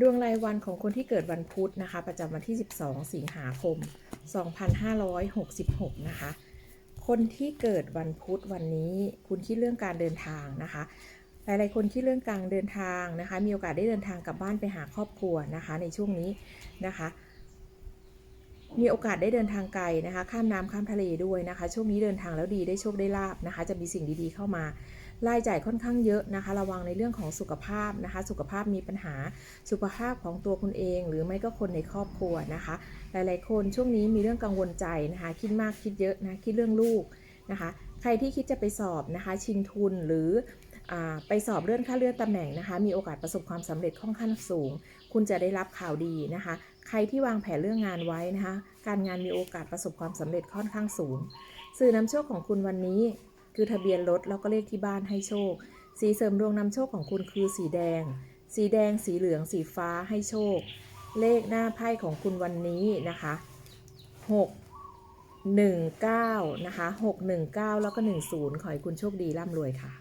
ดวงรายวันของคนที่เกิดวันพุธนะคะ ประจำวันที่ 12 สิงหาคม 2566 นะคะ คนที่เกิดวันพุธวันนี้ คุณคิดเรื่องการเดินทางนะคะหลายๆคนคิดเรื่องการเดินทางนะคะ มีโอกาสได้เดินทางกลับบ้านไปหาครอบครัวนะคะ ในช่วงนี้นะคะ มีโอกาสได้เดินทางไกลนะคะ ข้ามน้ำข้ามทะเลด้วยนะคะ ช่วงนี้เดินทางแล้วดีได้โชคได้ลาบนะคะ จะมีสิ่งดีๆเข้ามา รายจ่ายค่อนข้างเยอะนะคะ ระวังในเรื่องของสุขภาพนะคะ สุขภาพมีปัญหาสุขภาพของตัวคุณเอง หรือไม่ก็คนในครอบครัวนะคะ หลายๆ คนช่วงนี้มีเรื่องกังวลใจนะคะ คิดมากคิดเยอะนะคิดเรื่องลูกนะคะ ใครที่คิดจะไปสอบนะคะ ชิงทุนหรือไปสอบเลื่อนขั้นเลื่อนตำแหน่งนะคะ มีโอกาสประสบความสำเร็จค่อนข้างสูง คุณจะได้รับข่าวดีนะคะ ใครที่วางแผนเรื่องงานไว้นะคะ การงานมีโอกาสประสบความสำเร็จค่อนข้างสูง สื่อนำโชคของคุณวันนี้ คือทะเบียนรถแล้วก็เลขที่บ้านให้โชค สีเสริมดวงนำโชคของคุณคือสีแดง สีแดง สีเหลือง สีฟ้าให้โชค เลขหน้าไพ่ของคุณวันนี้นะคะ 6 1 9 นะคะ 6 1 9 แล้วก็ 10 ขอให้คุณโชคดีร่ำรวยค่ะ